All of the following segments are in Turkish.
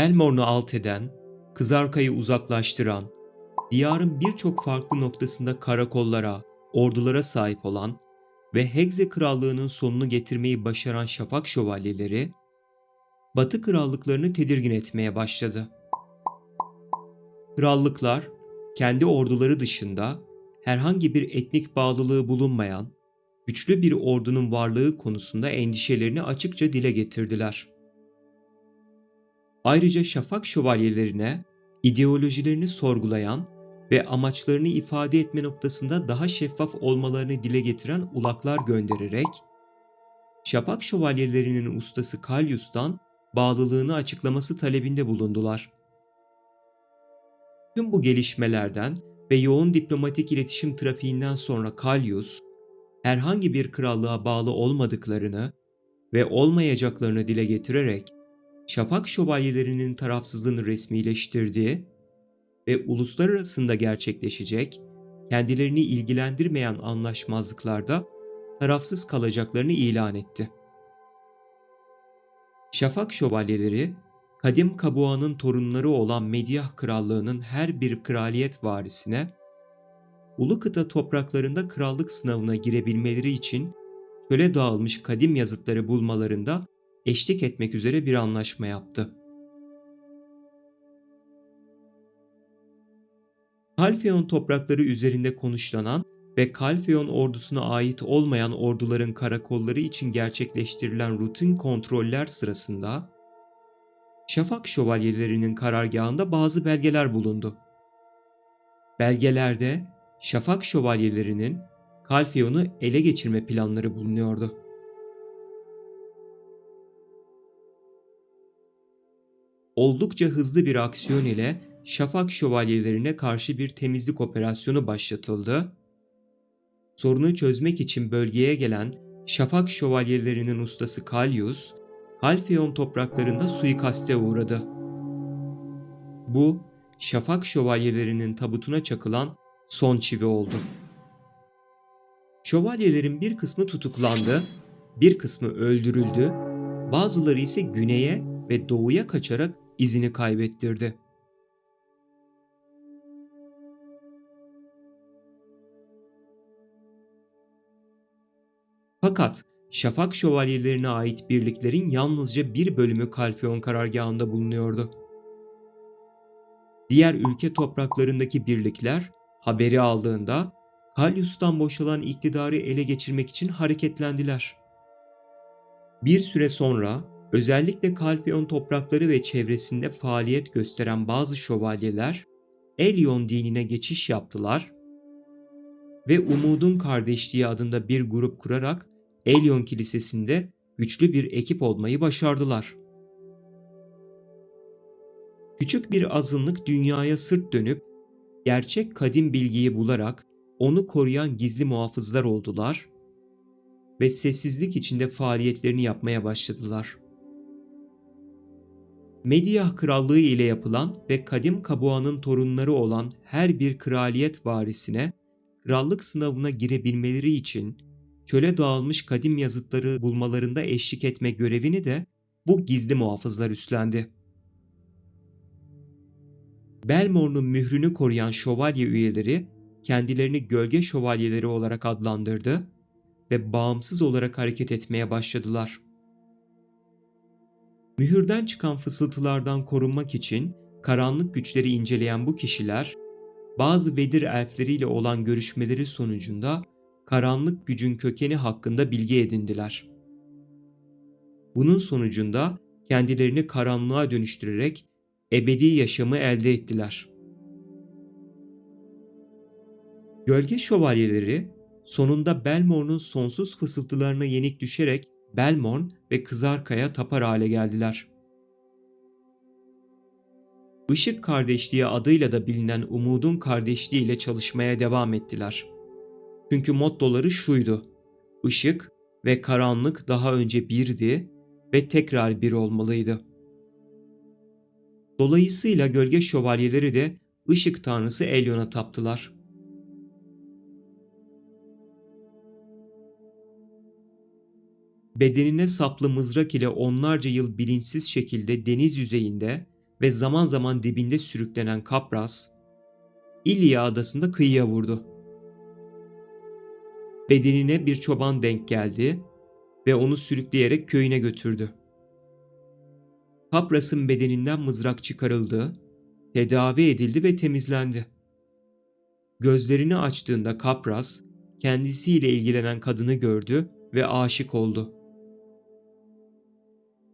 Belmorn'u alt eden, Kızarka'yı uzaklaştıran, diyarın birçok farklı noktasında karakollara, ordulara sahip olan ve Hegze Krallığı'nın sonunu getirmeyi başaran Şafak Şövalyeleri, Batı krallıklarını tedirgin etmeye başladı. Krallıklar, kendi orduları dışında herhangi bir etnik bağlılığı bulunmayan, güçlü bir ordunun varlığı konusunda endişelerini açıkça dile getirdiler. Ayrıca şafak şövalyelerine ideolojilerini sorgulayan ve amaçlarını ifade etme noktasında daha şeffaf olmalarını dile getiren ulaklar göndererek şafak şövalyelerinin ustası Kalyus'tan bağlılığını açıklaması talebinde bulundular. Tüm bu gelişmelerden ve yoğun diplomatik iletişim trafiğinden sonra Kalyus, herhangi bir krallığa bağlı olmadıklarını ve olmayacaklarını dile getirerek Şafak şövalyelerinin tarafsızlığını resmileştirdiği ve uluslar arasında gerçekleşecek, kendilerini ilgilendirmeyen anlaşmazlıklarda tarafsız kalacaklarını ilan etti. Şafak şövalyeleri, kadim Kabua'nın torunları olan Medyah Krallığı'nın her bir kraliyet varisine, ulu kıta topraklarında krallık sınavına girebilmeleri için çöle dağılmış kadim yazıtları bulmalarında eşlik etmek üzere bir anlaşma yaptı. Kalfeon toprakları üzerinde konuşlanan ve Kalfeon ordusuna ait olmayan orduların karakolları için gerçekleştirilen rutin kontroller sırasında Şafak şövalyelerinin karargahında bazı belgeler bulundu. Belgelerde Şafak şövalyelerinin Kalfeon'u ele geçirme planları bulunuyordu. Oldukça hızlı bir aksiyon ile Şafak şövalyelerine karşı bir temizlik operasyonu başlatıldı. Sorunu çözmek için bölgeye gelen Şafak şövalyelerinin ustası Kalyus, Halfeon topraklarında suikaste uğradı. Bu, Şafak şövalyelerinin tabutuna çakılan son çivi oldu. Şövalyelerin bir kısmı tutuklandı, bir kısmı öldürüldü, bazıları ise güneye ve doğuya kaçarak izini kaybettirdi. Fakat Şafak şövalyelerine ait birliklerin yalnızca bir bölümü Kalfeon karargahında bulunuyordu. Diğer ülke topraklarındaki birlikler haberi aldığında Kalyus'tan boşalan iktidarı ele geçirmek için hareketlendiler. Bir süre sonra özellikle Kalfeon toprakları ve çevresinde faaliyet gösteren bazı şövalyeler Elyon dinine geçiş yaptılar ve Umudun Kardeşliği adında bir grup kurarak Elyon Kilisesi'nde güçlü bir ekip olmayı başardılar. Küçük bir azınlık dünyaya sırt dönüp gerçek kadim bilgiyi bularak onu koruyan gizli muhafızlar oldular ve sessizlik içinde faaliyetlerini yapmaya başladılar. Medyah Krallığı ile yapılan ve Kadim Kabua'nın torunları olan her bir kraliyet varisine krallık sınavına girebilmeleri için çöle dağılmış kadim yazıtları bulmalarında eşlik etme görevini de bu gizli muhafızlar üstlendi. Belmor'un mührünü koruyan şövalye üyeleri kendilerini gölge şövalyeleri olarak adlandırdı ve bağımsız olarak hareket etmeye başladılar. Mühürden çıkan fısıltılardan korunmak için karanlık güçleri inceleyen bu kişiler, bazı Vedir elfleriyle olan görüşmeleri sonucunda karanlık gücün kökeni hakkında bilgi edindiler. Bunun sonucunda kendilerini karanlığa dönüştürerek ebedi yaşamı elde ettiler. Gölge şövalyeleri sonunda Belmor'un sonsuz fısıltılarına yenik düşerek Belmorn ve Kızarkaya tapar hale geldiler. Işık Kardeşliği adıyla da bilinen Umudun Kardeşliği ile çalışmaya devam ettiler. Çünkü mottoları şuydu. Işık ve karanlık daha önce birdi ve tekrar bir olmalıydı. Dolayısıyla gölge şövalyeleri de ışık tanrısı Elyon'a taptılar. Bedenine saplı mızrak ile onlarca yıl bilinçsiz şekilde deniz yüzeyinde ve zaman zaman dibinde sürüklenen Kapras, İlya adasında kıyıya vurdu. Bedenine bir çoban denk geldi ve onu sürükleyerek köyüne götürdü. Kapras'ın bedeninden mızrak çıkarıldı, tedavi edildi ve temizlendi. Gözlerini açtığında Kapras, kendisiyle ilgilenen kadını gördü ve aşık oldu.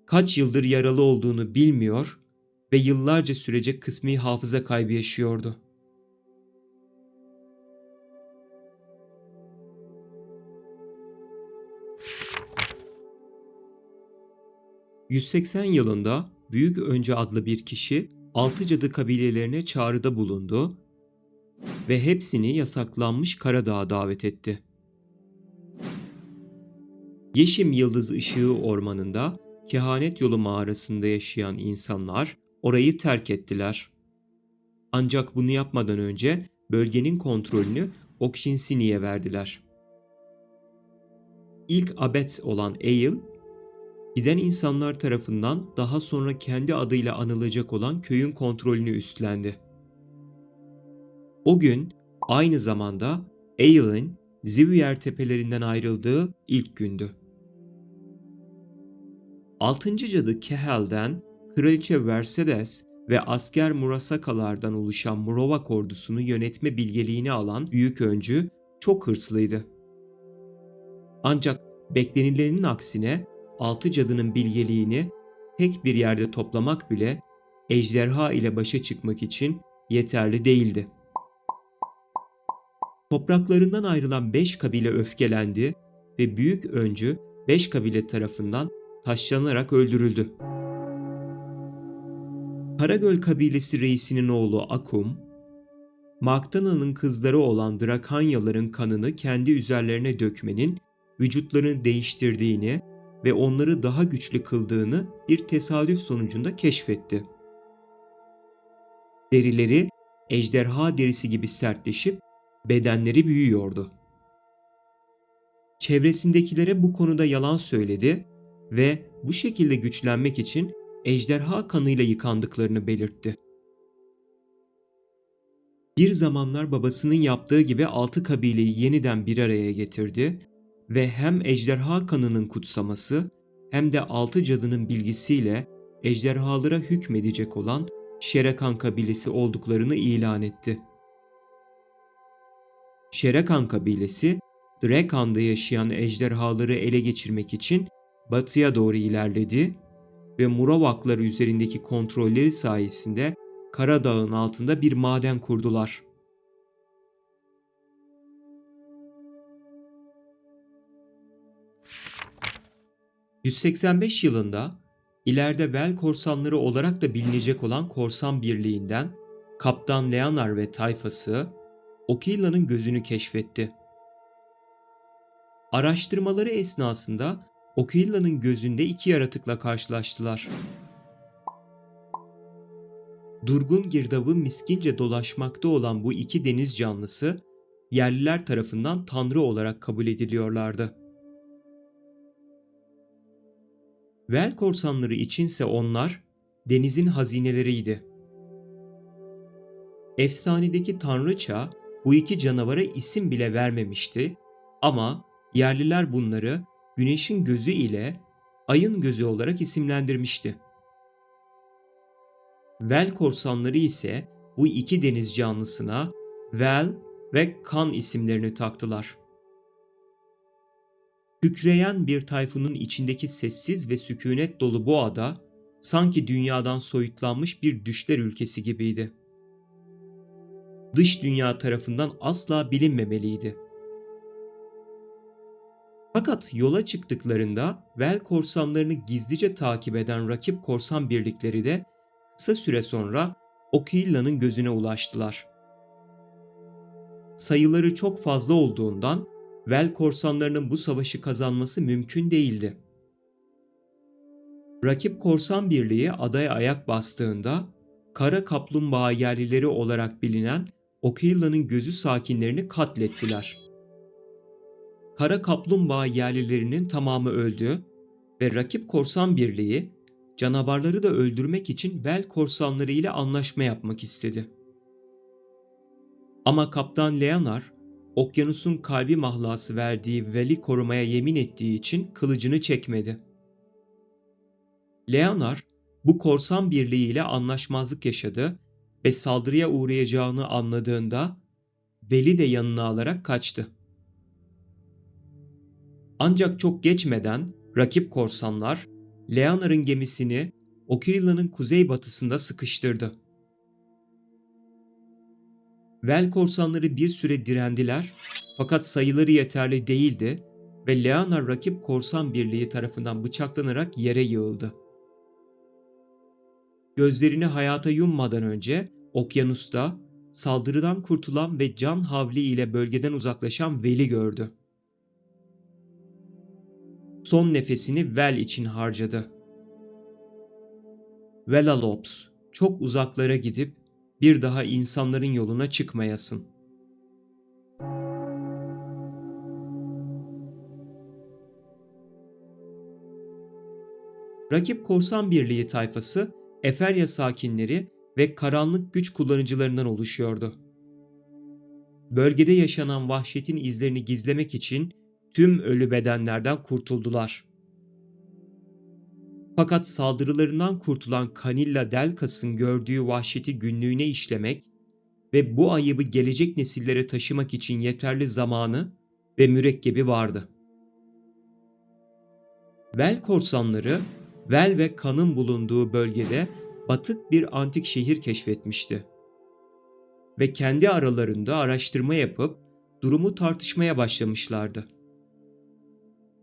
Kaç yıldır yaralı olduğunu bilmiyor ve yıllarca sürecek kısmi hafıza kaybı yaşıyordu. ...180 yılında Büyük Önce adlı bir kişi altı cadı kabilelerine çağrıda bulundu ve hepsini yasaklanmış Karadağ'a davet etti. Yeşim Yıldız Işığı Ormanı'nda Kehanet Yolu mağarasında yaşayan insanlar orayı terk ettiler. Ancak bunu yapmadan önce bölgenin kontrolünü Okshinsini'ye verdiler. İlk abet olan Eil, giden insanlar tarafından daha sonra kendi adıyla anılacak olan köyün kontrolünü üstlendi. O gün aynı zamanda Eil'in Zivier tepelerinden ayrıldığı ilk gündü. Altıncı cadı Kehel'den Kraliçe Mercedes ve asker Murasakalardan oluşan Murovak ordusunu yönetme bilgeliğini alan büyük öncü çok hırslıydı. Ancak beklenilenin aksine altı cadının bilgeliğini tek bir yerde toplamak bile ejderha ile başa çıkmak için yeterli değildi. Topraklarından ayrılan beş kabile öfkelendi ve büyük öncü beş kabile tarafından taşlanarak öldürüldü. Karagöl kabilesi reisinin oğlu Akum, Magdana'nın kızları olan Drakanyaların kanını kendi üzerlerine dökmenin vücutlarını değiştirdiğini ve onları daha güçlü kıldığını bir tesadüf sonucunda keşfetti. Derileri ejderha derisi gibi sertleşip bedenleri büyüyordu. Çevresindekilere bu konuda yalan söyledi ve bu şekilde güçlenmek için ejderha kanıyla yıkandıklarını belirtti. Bir zamanlar babasının yaptığı gibi altı kabileyi yeniden bir araya getirdi ve hem ejderha kanının kutsaması hem de altı cadının bilgisiyle ejderhalara hükmedecek olan Şerekan kabilesi olduklarını ilan etti. Şerekan kabilesi, Drekan'da yaşayan ejderhaları ele geçirmek için batıya doğru ilerledi ve Muravaklar üzerindeki kontrolleri sayesinde Karadağ'ın altında bir maden kurdular. ...185 yılında ileride Vel korsanları olarak da bilinecek olan korsan birliğinden Kaptan Leonar ve tayfası Okilla'nın gözünü keşfetti. Araştırmaları esnasında Okilla'nın gözünde iki yaratıkla karşılaştılar. Durgun girdabı miskince dolaşmakta olan bu iki deniz canlısı yerliler tarafından tanrı olarak kabul ediliyorlardı. Vel korsanları içinse onlar denizin hazineleriydi. Efsanedeki tanrıça bu iki canavara isim bile vermemişti ama yerliler bunları güneşin gözü ile ayın gözü olarak isimlendirmişti. Vel korsanları ise bu iki deniz canlısına Vel ve Kan isimlerini taktılar. Kükreyen bir tayfunun içindeki sessiz ve sükunet dolu bu ada sanki dünyadan soyutlanmış bir düşler ülkesi gibiydi. Dış dünya tarafından asla bilinmemeliydi. Fakat yola çıktıklarında Vel korsanlarını gizlice takip eden rakip korsan birlikleri de kısa süre sonra Okilla'nın gözüne ulaştılar. Sayıları çok fazla olduğundan Vel korsanlarının bu savaşı kazanması mümkün değildi. Rakip korsan birliği adaya ayak bastığında kara kaplumbağa yerlileri olarak bilinen Okilla'nın gözü sakinlerini katlettiler. Kara kaplumbağa yerlilerinin tamamı öldü ve rakip korsan birliği canavarları da öldürmek için Vel korsanları ile anlaşma yapmak istedi. Ama Kaptan Leonar, okyanusun kalbi mahlası verdiği Vel'i korumaya yemin ettiği için kılıcını çekmedi. Leonar, bu korsan birliğiyle anlaşmazlık yaşadı ve saldırıya uğrayacağını anladığında Vel'i de yanına alarak kaçtı. Ancak çok geçmeden rakip korsanlar Leonar'ın gemisini Okirilla'nın kuzeybatısında sıkıştırdı. Vel korsanları bir süre direndiler fakat sayıları yeterli değildi ve Leonar rakip korsan birliği tarafından bıçaklanarak yere yığıldı. Gözlerini hayata yummadan önce okyanusta saldırıdan kurtulan ve can havli ile bölgeden uzaklaşan Vel'i gördü. Son nefesini Vel için harcadı. Velalops, çok uzaklara gidip bir daha insanların yoluna çıkmayasın. Rakip korsan birliği tayfası Eferya sakinleri ve karanlık güç kullanıcılarından oluşuyordu. Bölgede yaşanan vahşetin izlerini gizlemek için tüm ölü bedenlerden kurtuldular. Fakat saldırılarından kurtulan Kanilla Delkas'ın gördüğü vahşeti günlüğüne işlemek ve bu ayıbı gelecek nesillere taşımak için yeterli zamanı ve mürekkebi vardı. Vel korsanları, Vel ve kanın bulunduğu bölgede batık bir antik şehir keşfetmişti. Ve kendi aralarında araştırma yapıp durumu tartışmaya başlamışlardı.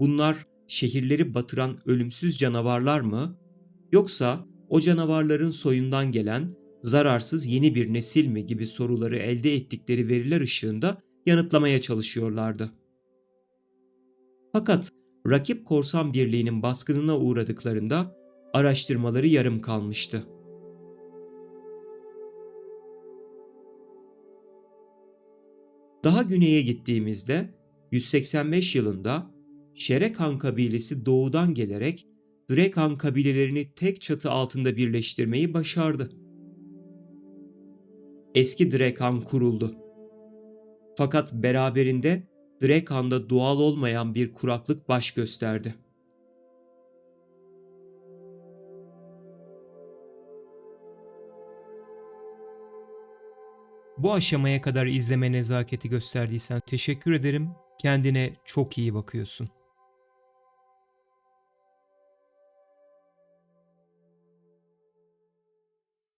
Bunlar şehirleri batıran ölümsüz canavarlar mı yoksa o canavarların soyundan gelen zararsız yeni bir nesil mi gibi soruları elde ettikleri veriler ışığında yanıtlamaya çalışıyorlardı. Fakat rakip korsan birliğinin baskınına uğradıklarında araştırmaları yarım kalmıştı. Daha güneye gittiğimizde 185 yılında Şerekan kabilesi doğudan gelerek Drekan kabilelerini tek çatı altında birleştirmeyi başardı. Eski Drekan kuruldu. Fakat beraberinde Drekan'da doğal olmayan bir kuraklık baş gösterdi. Bu aşamaya kadar izleme nezaketi gösterdiysen teşekkür ederim. Kendine çok iyi bakıyorsun.